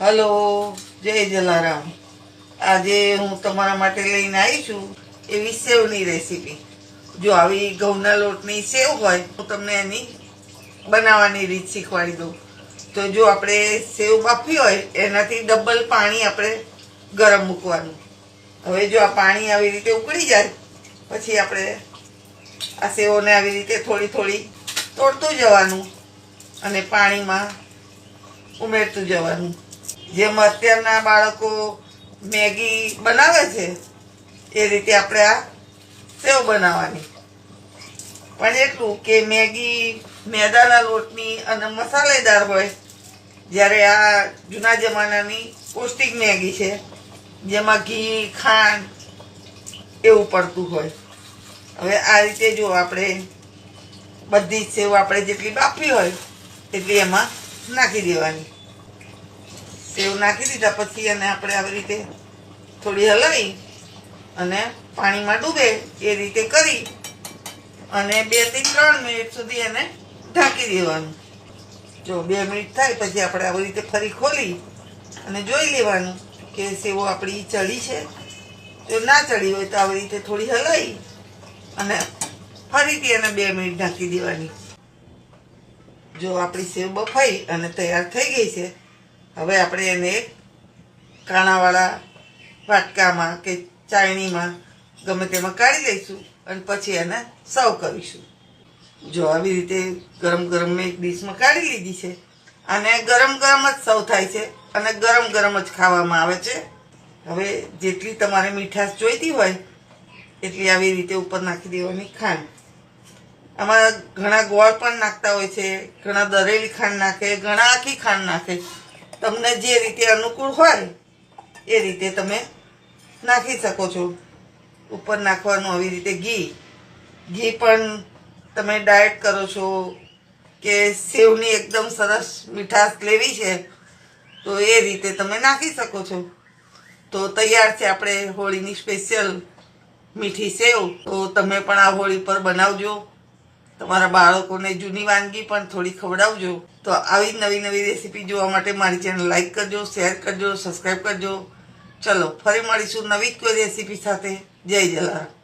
Hello, જય જલારામ. આજે હું તમારા માટે લઈને આવી છું એવી સેવની રેસીપી. જો આવી ઘઉંના લોટની સેવ હોય હું તમને એની બનાવવાની રીત શીખવાડી દઉં. તો જો આપણે સેવ બાફી હોય, એનાથી ડબલ પાણી આપણે ગરમ મૂકવાનું. હવે જો આ પાણી આવી રીતે ઉકળી જાય, પછી આપણે આ સેવોને આવી રીતે થોડી થોડી તોડતું જવાનું અને પાણીમાં ઉમેરતું જવાનું. જેમ અત્યારના બાળકો મેગી બનાવે છે, એ રીતે આપણે આ સેવ બનાવવાની. પણ એટલું કે મેગી, મેદાના લોટની અને મસાલેદાર હોય, જ્યારે આ જૂના જમાનાની પૌષ્ટિક મેગી છે, જેમાં ઘી, ખાંડ એવું પડતું હોય. હવે આ રીતે જો આપણે બધી જ સેવ આપણે જેટલી બાફી હોય, એટલી એમાં નાખી દેવાની. સેવ નાખી દીધા પછી એને આપણે આવી રીતે થોડી હલાવી અને પાણીમાં ડૂબે એ રીતે કરી અને બેથી ત્રણ મિનિટ સુધી એને ઢાંકી દેવાનું. જો બે મિનિટ થાય પછી આપણે આવી રીતે ફરી ખોલી અને જોઈ લેવાનું કે સેવો આપણી ચડી છે. જો ના ચડી હોય તો આવી રીતે થોડી હલાવી અને ફરીથી એને બે મિનિટ ઢાંકી દેવાની. જો આપણી સેવ બફાઈ અને તૈયાર થઈ ગઈ છે હવે આપણે એને કાણાવાળા વાટકામાં કે ચાયણીમાં ગમે તેમાં કાઢી લઈશું અને પછી એને સર્વ કરીશું. જો આવી રીતે ગરમ ગરમ મેં એક ડીશમાં કાઢી લીધી છે અને ગરમ ગરમ જ સર્વ થાય છે અને ગરમ ગરમ જ ખાવામાં આવે છે. હવે જેટલી તમારે મીઠાશ જોઈતી હોય એટલી આવી રીતે ઉપર નાખી દેવાની ખાંડ. આમાં ઘણા ગોળ પણ નાખતા હોય છે, ઘણા દરેલી ખાંડ નાખે, ઘણા આખી ખાંડ નાખે. તમને જે રીતે અનુકૂળ હોય, એ રીતે તમે નાખી શકો છો. ઉપર નાખવાનું આવી રીતે ઘી. ઘી પણ તમે ડાયટ કરો છો કે સેવની એકદમ સરસ મીઠાશ લેવી છે, તો એ રીતે તમે નાખી શકો છો. તો તૈયાર છે આપણે હોળીની સ્પેશિયલ મીઠી સેવ. તો તમે પણ આ હોળી પર બનાવજો. તમારા બાળકોને જૂની વાનગી પણ થોડી ખવડાવજો. તો આવી નવી નવી રેસીપી જોવા માટે મારી ચેનલ લાઈક કરજો શેર કરજો સબસ્ક્રાઈબ કરજો. ચલો, ફરી મળીશું નવી કોઈ રેસીપી સાથે. જય જલારામ.